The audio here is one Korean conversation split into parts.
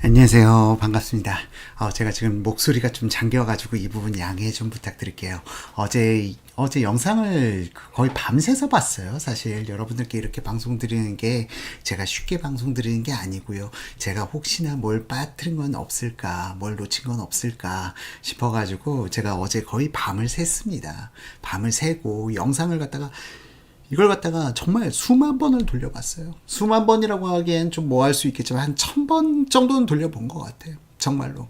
안녕하세요. 반갑습니다. 어, 제가 지금 목소리가 좀 잠겨가지고 이 부분 양해 좀 부탁드릴게요. 어제, 어제 영상을 거의 밤새서 봤어요. 사실 여러분들께 이렇게 방송 드리는 게 제가 쉽게 방송 드리는 게 아니고요. 제가 혹시나 뭘 빠뜨린 건 없을까, 뭘 놓친 건 없을까 싶어가지고 제가 어제 거의 밤을 샜습니다. 밤을 새고 영상을 갖다가 이걸 갖다가 정말 수만 번을 돌려봤어요. 수만 번이라고 하기엔 좀 뭐 할 수 있겠지만 한 천 번 정도는 돌려본 것 같아요. 정말로.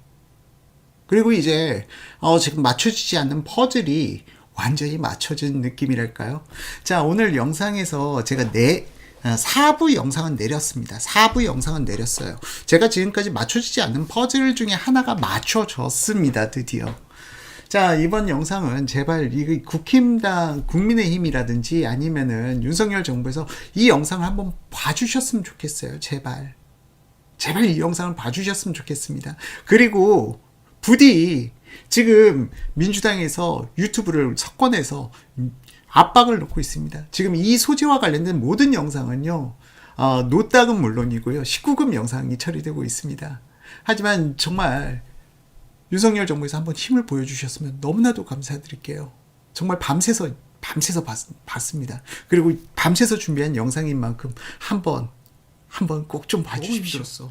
그리고 이제 어, 지금 맞춰지지 않는 퍼즐이 완전히 맞춰진 느낌이랄까요? 자, 오늘 영상에서 제가 네, 4부 영상은 내렸습니다. 4부 영상은 내렸어요. 제가 지금까지 맞춰지지 않는 퍼즐 중에 하나가 맞춰졌습니다. 드디어. 자, 이번 영상은 제발 이 국힘당 국민의힘이라든지 아니면은 윤석열 정부에서 이 영상을 한번 봐주셨으면 좋겠어요. 제발. 제발 이 영상을 봐주셨으면 좋겠습니다. 그리고 부디 지금 민주당에서 유튜브를 석권해서 압박을 놓고 있습니다. 지금 이 소재와 관련된 모든 영상은요, 어, 노딱은 물론이고요, 19금 영상이 처리되고 있습니다. 하지만 정말 윤석열 정부에서 한번 힘을 보여주셨으면 너무나도 감사드릴게요. 정말 밤새서 밤새서 봤, 봤습니다. 그리고 밤새서 준비한 영상인 만큼 한번 한번 꼭 좀 봐주십시오.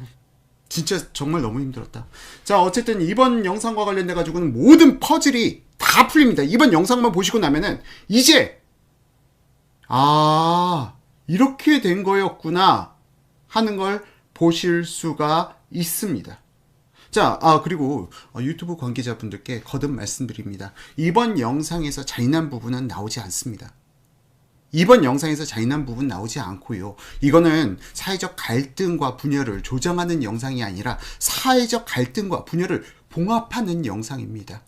진짜 정말 너무 힘들었다. 자 어쨌든 이번 영상과 관련돼 가지고는 모든 퍼즐이 다 풀립니다. 이번 영상만 보시고 나면은 이제 아 이렇게 된 거였구나 하는 걸 보실 수가 있습니다. 자, 아, 그리고 어, 유튜브 관계자분들께 거듭 말씀드립니다. 이번 영상에서 잔인한 부분은 나오지 않습니다. 이번 영상에서 잔인한 부분 나오지 않고요. 이거는 사회적 갈등과 분열을 조정하는 영상이 아니라 사회적 갈등과 분열을 봉합하는 영상입니다.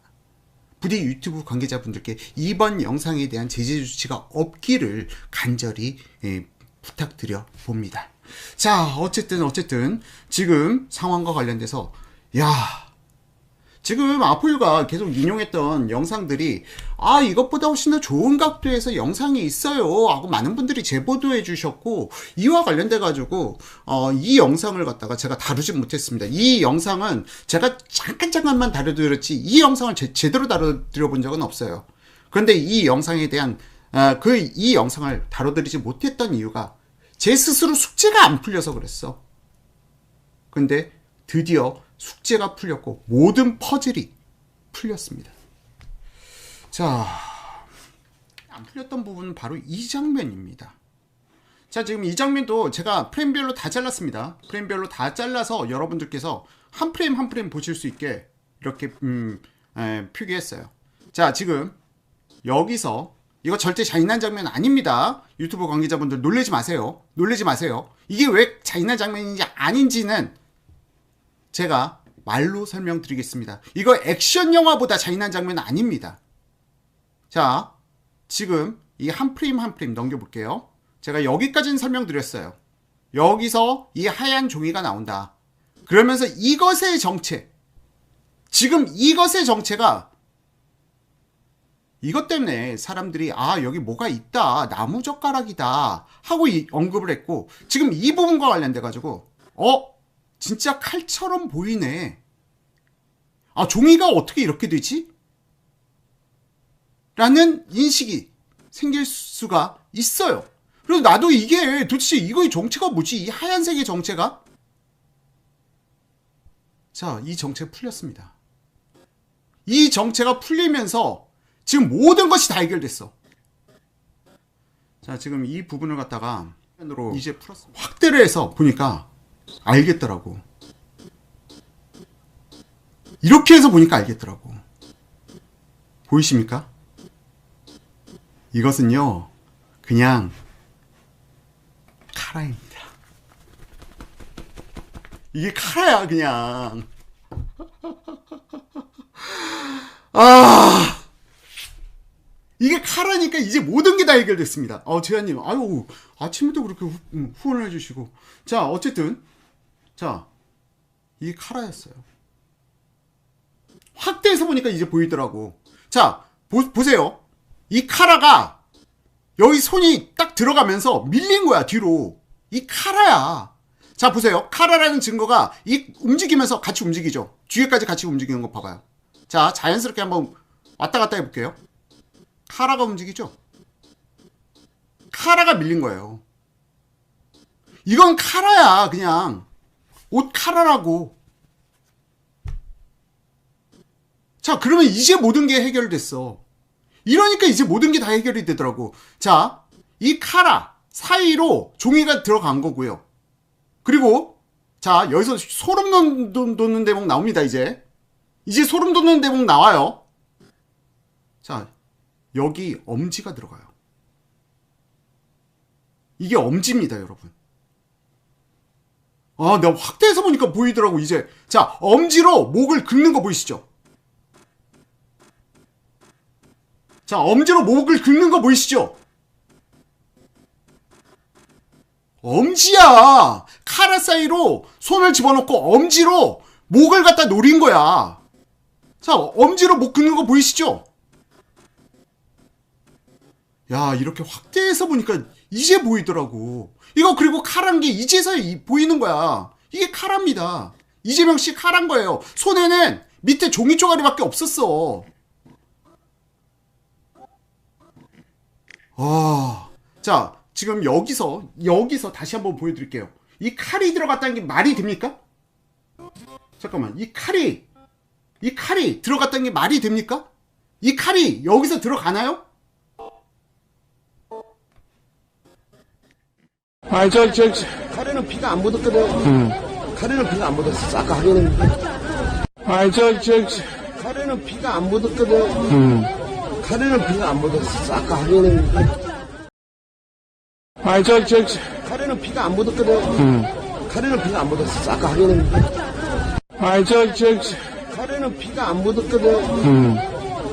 부디 유튜브 관계자분들께 이번 영상에 대한 제재 조치가 없기를 간절히 예, 부탁드려 봅니다. 자, 어쨌든 어쨌든 지금 상황과 관련돼서 야, 지금 아플가 계속 인용했던 영상들이 아 이것보다 훨씬 더 좋은 각도에서 영상이 있어요. 하고 많은 분들이 제보도 해주셨고 이와 관련돼 가지고 어, 이 영상을 갖다가 제가 다루지 못했습니다. 이 영상은 제가 잠깐 잠깐만 다뤄드렸지 이 영상을 제, 제대로 다뤄드려 본 적은 없어요. 그런데 이 영상에 대한 어, 그이 영상을 다뤄드리지 못했던 이유가 제 스스로 숙제가 안 풀려서 그랬어. 근데 드디어 숙제가 풀렸고 모든 퍼즐이 풀렸습니다. 자, 안 풀렸던 부분은 바로 이 장면입니다. 자, 지금 이 장면도 제가 프레임별로 다 잘랐습니다. 프레임별로 다 잘라서 여러분들께서 한 프레임 한 프레임 보실 수 있게 이렇게 음, 에, 표기했어요. 자, 지금 여기서 이거 절대 잔인한 장면 아닙니다. 유튜브 관계자분들 놀래지 마세요. 놀래지 마세요. 이게 왜 잔인한 장면인지 아닌지는 제가 말로 설명드리겠습니다. 이거 액션 영화보다 잔인한 장면 아닙니다. 자, 지금 이 한 프레임 한 프레임 넘겨볼게요. 제가 여기까지는 설명드렸어요. 여기서 이 하얀 종이가 나온다. 그러면서 이것의 정체, 지금 이것의 정체가 이것 때문에 사람들이 아 여기 뭐가 있다 나무 젓가락이다 하고 언급을 했고 지금 이 부분과 관련돼 가지고 어 진짜 칼처럼 보이네. 아, 종이가 어떻게 이렇게 되지? 라는 인식이 생길 수가 있어요. 그래서 나도 이게 도대체 이거의 정체가 뭐지? 이 하얀색의 정체가? 자, 이 정체 풀렸습니다. 이 정체가 풀리면서 지금 모든 것이 다 해결됐어. 자, 지금 이 부분을 갖다가 이제 풀었어. 확대를 해서 보니까 알겠더라고. 이렇게 해서 보니까 알겠더라고. 보이십니까? 이것은요, 그냥 카라입니다. 이게 카라야, 그냥. 아! 이게 카라니까 이제 모든 게 다 해결됐습니다. 어, 재현님, 아유, 아침부터 그렇게 후, 음, 후원을 해주시고. 자, 어쨌든, 자, 이게 카라였어요. 확대해서 보니까 이제 보이더라고. 자, 보, 보세요. 이 카라가 여기 손이 딱 들어가면서 밀린 거야, 뒤로. 이 카라야. 자 보세요. 카라라는 증거가 이 움직이면서 같이 움직이죠. 뒤에까지 같이 움직이는 거 봐봐요. 자 자연스럽게 한번 왔다 갔다 해볼게요. 카라가 움직이죠. 카라가 밀린 거예요. 이건 카라야 그냥 옷 카라라고. 자 그러면 이제 모든 게 해결됐어. 이러니까 이제 모든 게 다 해결이 되더라고. 자, 이 카라 사이로 종이가 들어간 거고요. 그리고 자 여기서 소름 돋는 대목 나옵니다 이제. 이제 소름 돋는 대목 나와요. 자 여기 엄지가 들어가요. 이게 엄지입니다 여러분. 아 내가 확대해서 보니까 보이더라고 이제. 자 엄지로 목을 긁는 거 보이시죠? 자, 엄지로 목을 긁는 거 보이시죠? 엄지야! 카라 사이로 손을 집어넣고 엄지로 목을 갖다 노린 거야. 자, 엄지로 목 긁는 거 보이시죠? 야, 이렇게 확대해서 보니까 이제 보이더라고. 이거 그리고 카란 게 이제서야 이- 보이는 거야. 이게 카라입니다. 이재명 씨 카란 거예요. 손에는 밑에 종이 쪼가리밖에 없었어. 아, 자, 지금 여기서, 여기서 다시 한번 보여드릴게요. 이 칼이 들어갔다는 게 말이 됩니까? 잠깐만, 이 칼이, 이 칼이 들어갔다는 게 말이 됩니까? 이 칼이 여기서 들어가나요? 아, 저, 저, 저, 카레는 피가 안 묻었거든. 카레는 피가 안 묻었어. 아까 확인했는데. 아, 저, 저, 저, 카레는 피가 안 묻었거든. 카레는 피가 안 묻었어. 아까 확인했는데. 아, 저, 저, 저, 카레는 피가 안 묻었거든. 카레는 피가 안 묻었어. 아까 확인했는데. 아, 저, 저, 저, 카레는 피가 안 묻었거든.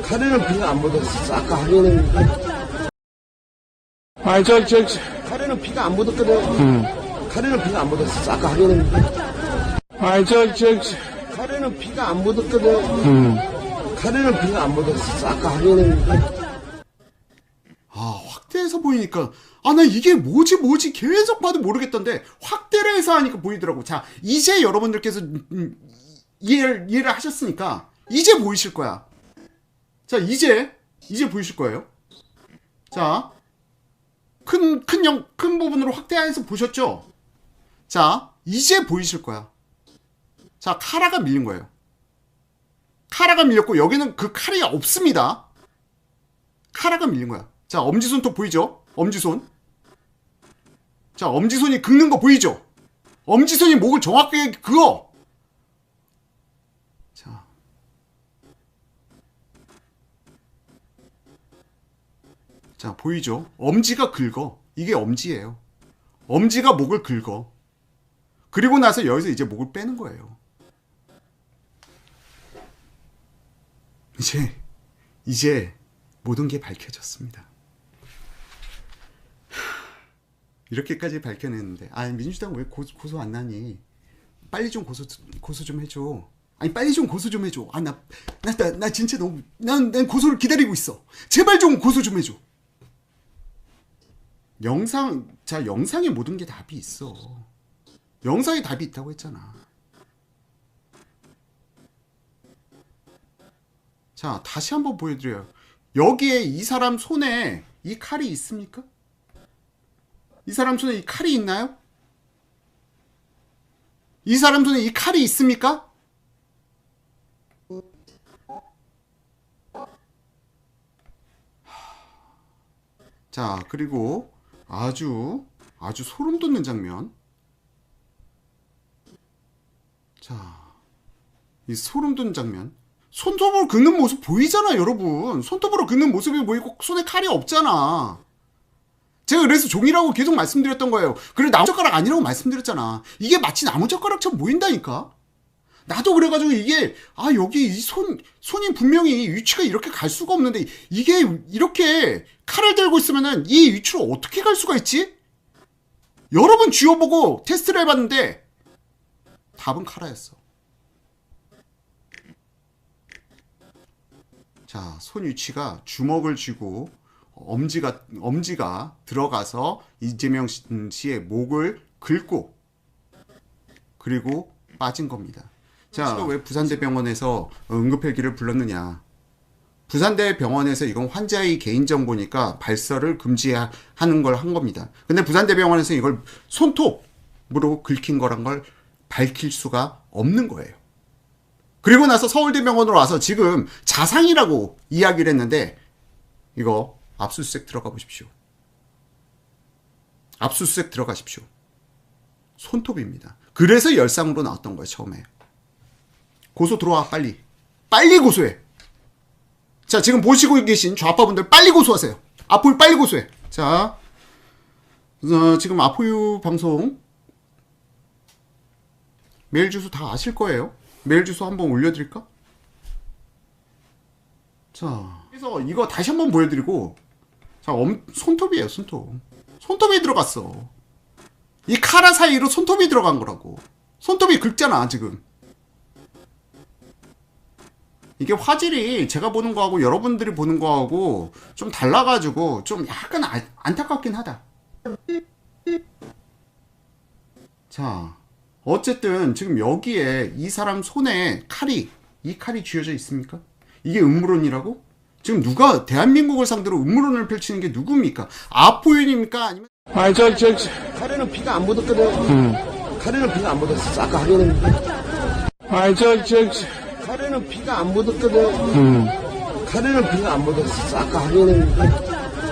카레는 피가 안 묻었어. 아까 확인했는데. 아, 저, 저, 저, 카레는 피가 안 묻었거든. 카레는 피가 안 묻었어. 아까 확인했는데. 아, 저, 저, 저, 카레는 피가 안 묻었거든. 카레는 피가 안 묻었어. 아까 확인했는데. 아, 확대해서 보이니까, 아, 나 이게 뭐지, 뭐지, 계속 봐도 모르겠던데, 확대를 해서 하니까 보이더라고. 자, 이제 여러분들께서, 음, 이해를, 이해를 하셨으니까, 이제 보이실 거야. 자, 이제, 이제 보이실 거예요. 자, 큰, 큰 영, 큰 부분으로 확대해서 보셨죠? 자, 이제 보이실 거야. 자, 카라가 밀린 거예요. 카라가 밀렸고, 여기는 그 칼이 없습니다. 카라가 밀린 거야. 자, 엄지손톱 보이죠? 엄지손. 자, 엄지손이 긁는 거 보이죠? 엄지손이 목을 정확하게 그어. 자. 자, 보이죠? 엄지가 긁어. 이게 엄지예요. 엄지가 목을 긁어. 그리고 나서 여기서 이제 목을 빼는 거예요. 이제 이제 모든 게 밝혀졌습니다. 이렇게까지 밝혀냈는데 아 민주당 왜 고, 고소 안 나니? 빨리 좀 고소 고소 좀 해줘. 아니 빨리 좀 고소 좀 해줘. 아 나 나나나 진짜 너무 난, 난 고소를 기다리고 있어. 제발 좀 고소 좀 해줘. 영상 자 영상에 모든 게 답이 있어. 영상에 답이 있다고 했잖아. 자, 다시 한번 보여드려요. 여기에 이 사람 손에 이 칼이 있습니까? 이 사람 손에 이 칼이 있나요? 이 사람 손에 이 칼이 있습니까? 자, 그리고 아주 아주 소름 돋는 장면. 자, 이 소름 돋는 장면. 손톱으로 긁는 모습 보이잖아, 여러분. 손톱으로 긁는 모습이 보이고 손에 칼이 없잖아. 제가 그래서 종이라고 계속 말씀드렸던 거예요. 그래 나무젓가락 아니라고 말씀드렸잖아. 이게 마치 나무젓가락처럼 보인다니까. 나도 그래가지고 이게 아 여기 이 손 손이 분명히 위치가 이렇게 갈 수가 없는데 이게 이렇게 칼을 들고 있으면은 이 위치로 어떻게 갈 수가 있지? 여러 번 쥐어보고 테스트를 해봤는데 답은 카라였어. 자, 손 위치가 주먹을 쥐고 엄지가 엄지가 들어가서 이재명 씨- 음, 씨의 목을 긁고 그리고 빠진 겁니다. 자, 왜 부산대병원에서 응급헬기를 불렀느냐? 부산대 병원에서 이건 환자의 개인정보니까 발설을 금지하는 걸 한 겁니다. 근데 부산대병원에서 이걸 손톱으로 긁힌 거란 걸 밝힐 수가 없는 거예요. 그리고 나서 서울대병원으로 와서 지금 자상이라고 이야기를 했는데 이거 압수수색 들어가 보십시오. 압수수색 들어가십시오. 손톱입니다. 그래서 열상으로 나왔던 거예요, 처음에. 고소 들어와, 빨리. 빨리 고소해. 자, 지금 보시고 계신 좌파분들 빨리 고소하세요. 아포유 빨리 고소해. 자, 어, 지금 아포유 방송 메일 주소 다 아실 거예요. 메일 주소 한번 올려드릴까? 자, 그래서 이거 다시 한번 보여드리고, 자, 엄, 손톱이에요, 손톱. 손톱이 들어갔어. 이 카라 사이로 손톱이 들어간 거라고. 손톱이 긁잖아, 지금. 이게 화질이 제가 보는 거하고 여러분들이 보는 거하고 좀 달라가지고 좀 약간 아- 안타깝긴 하다. 자, 어쨌든 지금 여기에 이 사람 손에 칼이, 이 칼이 쥐어져 있습니까? 이게 음모론이라고? 지금 누가 대한민국을 상대로 음모론을 펼치는 게 누굽니까? 아포윤입니까? 아니면 아이, 저, 저, 저, 칼에는 피가 안 묻었거든. 칼에는 피가 안 묻었어. 아까 확인했는데. 아이, 저, 저, 저, 칼에는 피가 안 묻었거든. 칼에는 피가 안 묻었어. 아까 확인했는데.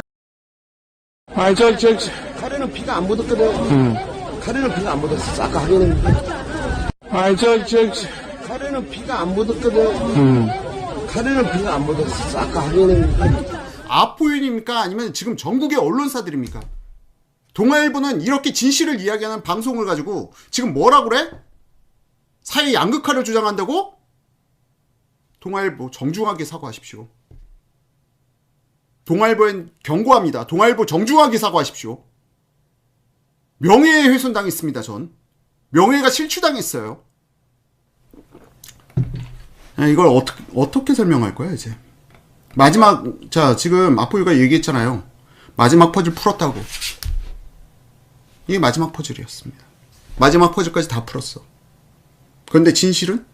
아이, 저, 저, 저, 칼에는 피가 안 묻었거든. 칼에는 피가 안 묻었어. 아까 확인했는데. 아이, 저, 저, 저, 칼에는 피가 안 묻었거든. 칼에는 피가 안 묻었어. 아까 확인했는데. 아포윤입니까? 아니면 지금 전국의 언론사들입니까? 동아일보는 이렇게 진실을 이야기하는 방송을 가지고 지금 뭐라 그래? 사회 양극화를 주장한다고? 동아일보 정중하게 사과하십시오. 동아일보엔 경고합니다. 동아일보 정중하게 사과하십시오. 명예훼손 당했습니다, 전. 명예가 실추당했어요. 아, 이걸 어떻게, 어떻게 설명할 거야, 이제? 마지막 자 지금 아포유가 얘기했잖아요. 마지막 퍼즐 풀었다고. 이게 마지막 퍼즐이었습니다. 마지막 퍼즐까지 다 풀었어. 그런데 진실은?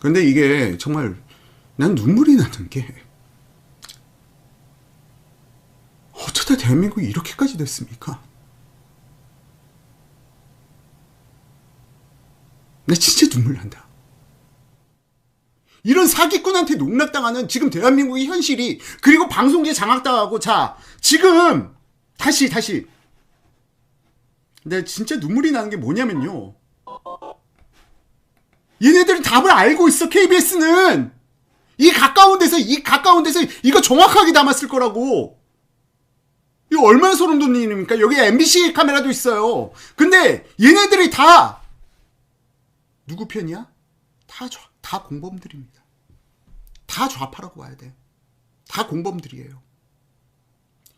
근데 이게 정말 난 눈물이 나는 게 어쩌다 대한민국이 이렇게까지 됐습니까? 나 진짜 눈물 난다. 이런 사기꾼한테 농락당하는 지금 대한민국의 현실이 그리고 방송계 장악당하고 자 지금 다시 다시 근데 진짜 눈물이 나는 게 뭐냐면요 얘네들은 답을 알고 있어 KBS는 이 가까운 데서 이 가까운 데서 이거 정확하게 담았을 거라고 이거 얼마나 소름 돋는 일입니까 여기 MBC 카메라도 있어요 근데 얘네들이 다 누구 편이야? 다, 좌, 다 공범들입니다. 다 좌파라고 봐야 돼. 다 공범들이에요.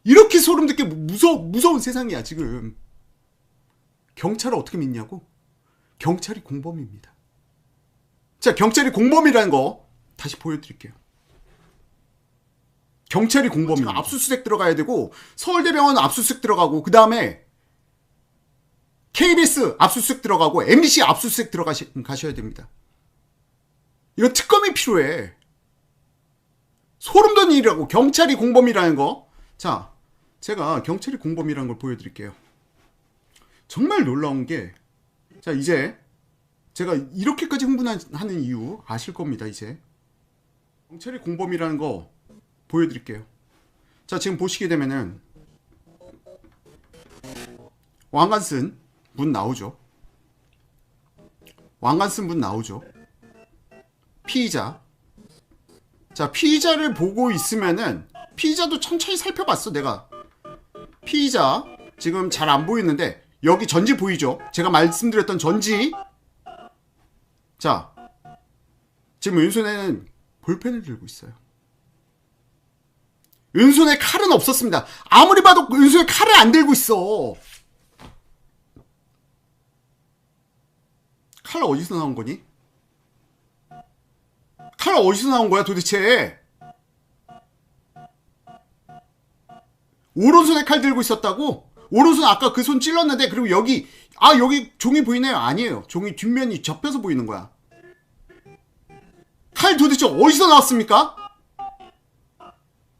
이렇게 소름 돋게 무서, 무서운 세상이야, 지금. 경찰을 어떻게 믿냐고? 경찰이 공범입니다. 자, 경찰이 공범이라는 거 다시 보여드릴게요. 경찰이 공범입니다. 압수수색 들어가야 되고, 서울대병원 압수수색 들어가고, 그 다음에 KBS 압수수색 들어가고 MBC 압수수색 들어가시 가셔야 됩니다. 이거 특검이 필요해. 소름 돋는 일이라고 경찰이 공범이라는 거. 자, 제가 경찰이 공범이라는 걸 보여드릴게요. 정말 놀라운 게, 자 이제 제가 이렇게까지 흥분하는 이유 아실 겁니다. 이제 경찰이 공범이라는 거 보여드릴게요. 자 지금 보시게 되면은 왕관 쓴 문 나오죠. 왕관 쓴 문 나오죠. 피의자. 자, 피의자를 보고 있으면은 피의자도 천천히 살펴봤어, 내가. 피의자 지금 잘 안 보이는데 여기 전지 보이죠? 제가 말씀드렸던 전지. 자, 지금 왼손에는 볼펜을 들고 있어요. 왼손에 칼은 없었습니다. 아무리 봐도 왼손에 칼을 안 들고 있어. 칼 어디서 나온 거니? 칼 어디서 나온 거야 도대체? 오른손에 칼 들고 있었다고? 오른손 아까 그 손 찔렀는데 그리고 여기 아 여기 종이 보이나요? 아니에요. 종이 뒷면이 접혀서 보이는 거야. 칼 도대체 어디서 나왔습니까?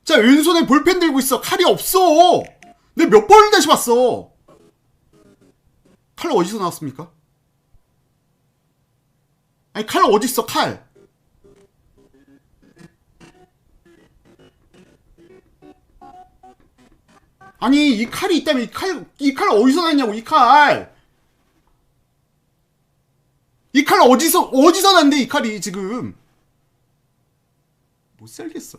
자 왼손에 볼펜 들고 있어. 칼이 없어. 내가 몇 번을 다시 봤어. 칼 어디서 나왔습니까? 아니 칼 어디 있어 칼? 아니 이 칼이 있다면 이 칼 이 칼 어디서 났냐고 이 칼. 이 칼 어디서 어디서 났는데 이 칼이 지금 못 살겠어.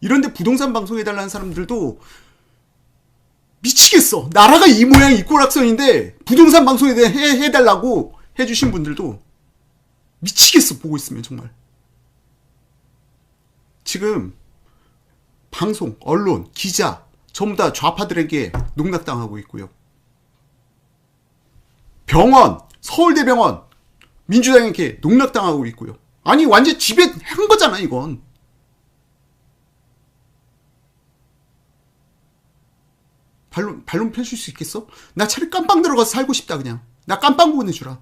이런데 부동산 방송 해달라는 사람들도 미치겠어. 나라가 이 모양 이 꼴악선인데 부동산 방송에 대해 해, 해달라고 해주신 분들도 미치겠어 보고 있으면 정말. 지금 방송, 언론, 기자 전부 다 좌파들에게 농락당하고 있고요. 병원, 서울대병원 민주당에게 농락당하고 있고요. 아니 완전 집에 한 거잖아 이건. 발론 발론 펴줄 수 있겠어? 나 차라리 깜빵 들어가서 살고 싶다 그냥. 나 깜빵 보내주라.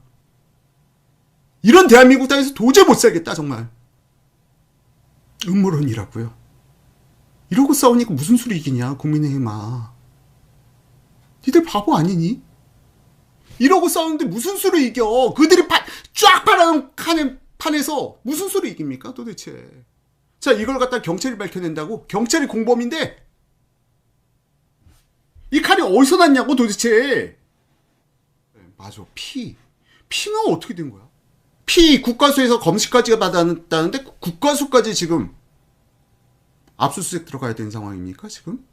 이런 대한민국 땅에서 도저히 못 살겠다 정말. 음모론이라고요. 이러고 싸우니까 무슨 소리 이기냐 국민의힘아. 니들 바보 아니니? 이러고 싸우는데 무슨 수로 이겨? 그들이 파, 쫙 팔아놓은 칸에, 판에서 무슨 수로 이깁니까 도대체? 자 이걸 갖다 경찰이 밝혀낸다고? 경찰이 공범인데 이 칼이 어디서 났냐고 도대체? 네, 맞아 피 피는 어떻게 된 거야? 피 국가수에서 검시까지 받았다는데 국가수까지 지금 압수수색 들어가야 되는 상황입니까 지금?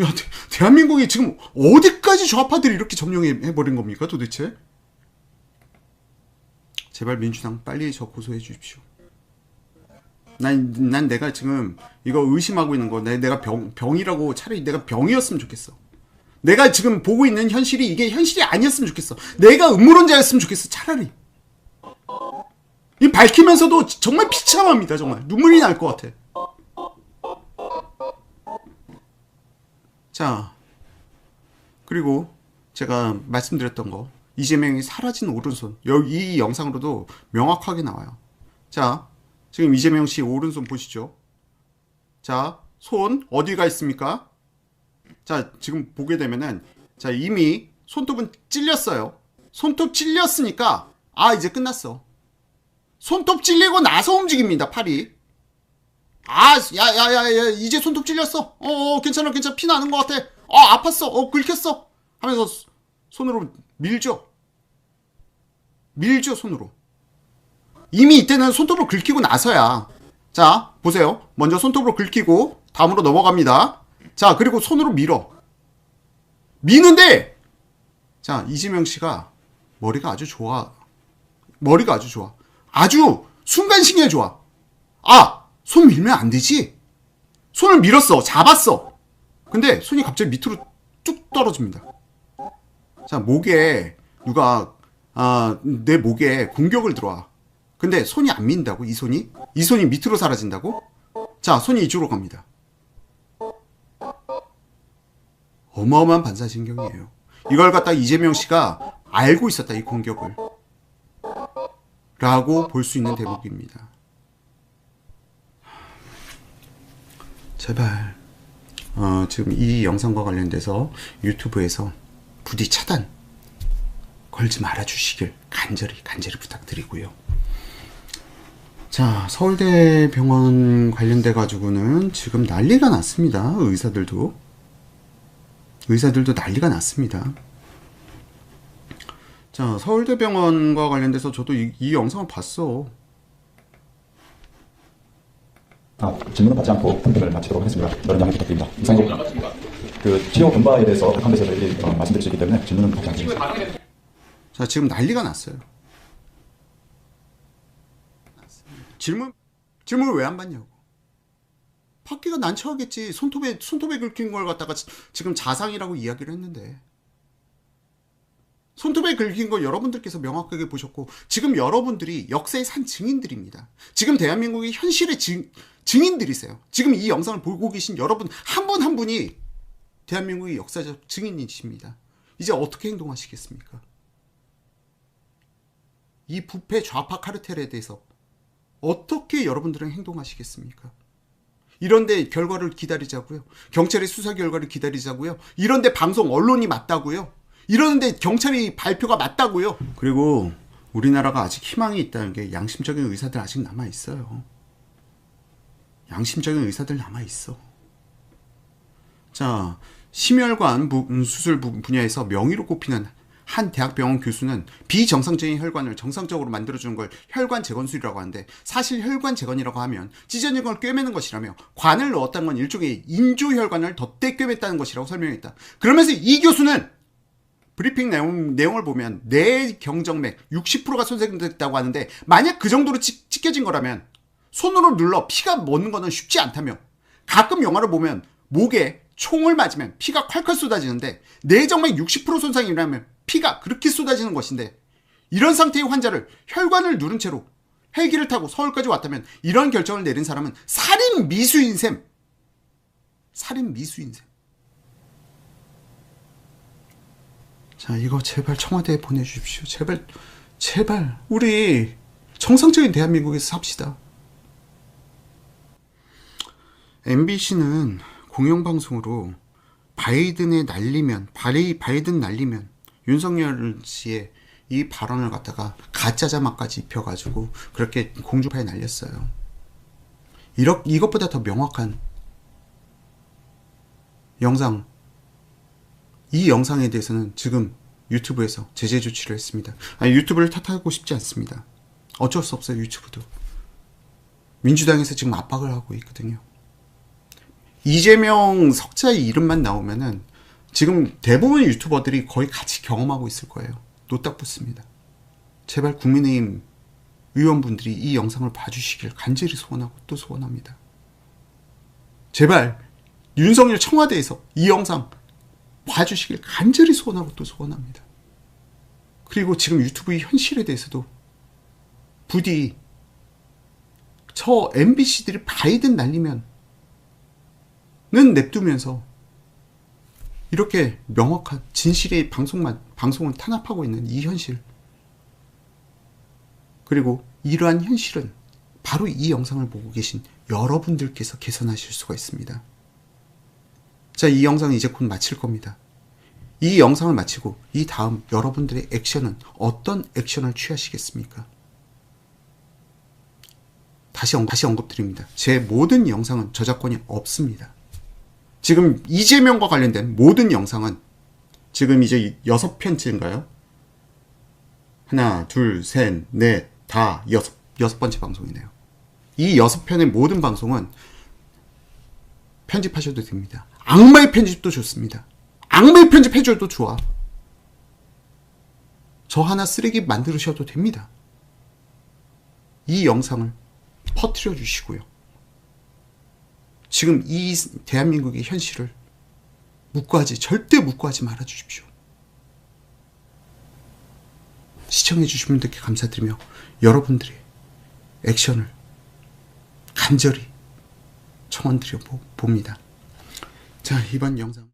야, 대, 대한민국이 지금 어디까지 좌파들이 이렇게 점령해 버린 겁니까, 도대체? 제발 민주당 빨리 저 고소해 주십시오. 난, 난 내가 지금 이거 의심하고 있는 거, 내, 내가 병, 병이라고 차라리 내가 병이었으면 좋겠어. 내가 지금 보고 있는 현실이 이게 현실이 아니었으면 좋겠어. 내가 음모론자였으면 좋겠어, 차라리. 이 밝히면서도 정말 비참합니다, 정말. 눈물이 날 것 같아. 자, 그리고 제가 말씀드렸던 거 이재명이 사라진 오른손 여기 이 영상으로도 명확하게 나와요. 자, 지금 이재명 씨 오른손 보시죠. 자, 손 어디가 있습니까? 자, 지금 보게 되면은 자 이미 손톱은 찔렸어요. 손톱 찔렸으니까 아 이제 끝났어. 손톱 찔리고 나서 움직입니다 팔이. 아, 야, 야, 야, 야, 이제 손톱 찔렸어. 어, 어, 괜찮아, 괜찮아. 피 나는 것 같아. 어, 아팠어. 어, 긁혔어. 하면서 수- 손으로 밀죠. 밀죠, 손으로. 이미 이때는 손톱으로 긁히고 나서야. 자, 보세요. 먼저 손톱으로 긁히고, 다음으로 넘어갑니다. 자, 그리고 손으로 밀어. 미는데, 자, 이재명 씨가 머리가 아주 좋아. 머리가 아주 좋아. 아주 순간신경 좋아. 아! 손 밀면 안 되지? 손을 밀었어. 잡았어. 근데 손이 갑자기 밑으로 뚝 떨어집니다. 자, 목에 누가, 아, 내 목에 공격을 들어와. 근데 손이 안 민다고? 이 손이? 이 손이 밑으로 사라진다고? 자, 손이 이쪽으로 갑니다. 어마어마한 반사신경이에요. 이걸 갖다 이재명 씨가 알고 있었다, 이 공격을. 라고 볼 수 있는 대목입니다. 제발 어, 지금 이 영상과 관련돼서 유튜브에서 부디 차단 걸지 말아 주시길 간절히 간절히 부탁드리고요. 자, 서울대 병원 관련돼 가지고는 지금 난리가 났습니다. 의사들도 의사들도 난리가 났습니다. 자, 서울대 병원과 관련돼서 저도 이, 이 영상을 봤어. 아, 질문은 받지 않고 답변을 마치도록 하겠습니다. 여러분 양해 부탁드립니다. 이상이고 그 치료 근거에 대해서 데서 일일이 어, 말씀드릴 수 있기 때문에 질문은 받지 않겠습니다. 자, 지금 난리가 났어요. 질문, 질문을 왜 안 받냐고. 받기가 난처하겠지. 손톱에, 손톱에 긁힌 걸 갖다가 지- 지금 자상이라고 이야기를 했는데. 손톱에 긁힌 거 여러분들께서 명확하게 보셨고, 지금 여러분들이 역사의 산 증인들입니다. 지금 대한민국의 현실의 증, 증인들이세요. 지금 이 영상을 보고 계신 여러분 한분한 분이 대한민국의 역사적 증인이십니다. 이제 어떻게 행동하시겠습니까? 이 부패 좌파 카르텔에 대해서 어떻게 여러분들은 행동하시겠습니까? 이런데 결과를 기다리자고요. 경찰의 수사 결과를 기다리자고요. 이런데 방송 언론이 맞다고요. 이러는데 경찰이 발표가 맞다고요. 그리고 우리나라가 아직 희망이 있다는 게 양심적인 의사들 아직 남아 있어요. 양심적인 의사들 남아 있어. 자, 심혈관 부- 음, 수술 부- 분야에서 명의로 꼽히는 한 대학병원 교수는 비정상적인 혈관을 정상적으로 만들어주는 걸 혈관 재건술이라고 하는데 사실 혈관 재건이라고 하면 찢어진 걸 꿰매는 것이라며 관을 넣었다는 건 일종의 인조혈관을 덧대 꿰맸다는 것이라고 설명했다. 그러면서 이 교수는 브리핑 내용, 내용을 보면 내 경정맥 60%가 손상됐다고 하는데 만약 그 정도로 찢, 찢겨진 거라면 손으로 눌러 피가 멎는 거는 쉽지 않다며. 가끔 영화를 보면 목에 총을 맞으면 피가 콸콸 쏟아지는데 내정맥 60% 손상이라면 피가 그렇게 쏟아지는 것인데 이런 상태의 환자를 혈관을 누른 채로 헬기를 타고 서울까지 왔다면 이런 결정을 내린 사람은 살인 미수인 셈. 살인 미수인 셈 자, 이거 제발 청와대에 보내주십시오. 제발, 제발, 우리 정상적인 대한민국에서 삽시다. MBC는 공영방송으로 바이든에 날리면, 바이, 바이든 날리면, 윤석열 씨의 이 발언을 갖다가 가짜 자막까지 입혀가지고 그렇게 공중파에 날렸어요. 이렇, 이것보다 더 명확한 영상 이 영상에 대해서는 지금 유튜브에서 제재 조치를 했습니다. 아니, 유튜브를 탓하고 싶지 않습니다. 어쩔 수 없어요, 유튜브도. 민주당에서 지금 압박을 하고 있거든요. 이재명 석자의 이름만 나오면은 지금 대부분 유튜버들이 거의 같이 경험하고 있을 거예요. 노딱 붙습니다. 제발 국민의힘 의원분들이 이 영상을 봐주시길 간절히 소원하고 또 소원합니다. 제발 윤석열 청와대에서 이 영상 봐주시길 간절히 소원하고 또 소원합니다. 그리고 지금 유튜브의 현실에 대해서도 부디 저 MBC들이 바이든 날리면 는 냅두면서 이렇게 명확한 진실의 방송만 방송을 탄압하고 있는 이 현실 그리고 이러한 현실은 바로 이 영상을 보고 계신 여러분들께서 개선하실 수가 있습니다. 자, 이 영상은 이제 곧 마칠 겁니다. 이 영상을 마치고 이 다음 여러분들의 액션은 어떤 액션을 취하시겠습니까? 다시, 언, 다시 언급드립니다. 제 모든 영상은 저작권이 없습니다. 지금 이재명과 관련된 모든 영상은 지금 이제 여섯 편째인가요? 하나, 둘, 셋, 넷, 다 여섯, 여섯 번째 방송이네요. 이 여섯 편의 모든 방송은 편집하셔도 됩니다. 악마의 편집도 좋습니다. 악마의 편집 해줘도 좋아. 저 하나 쓰레기 만들으셔도 됩니다. 이 영상을 퍼뜨려 주시고요. 지금 이 대한민국의 현실을 묵과하지, 절대 묵과하지 말아 주십시오. 시청해 주신 분들께 감사드리며 여러분들의 액션을 간절히 청원드려 봅니다. 자, 이번 영상.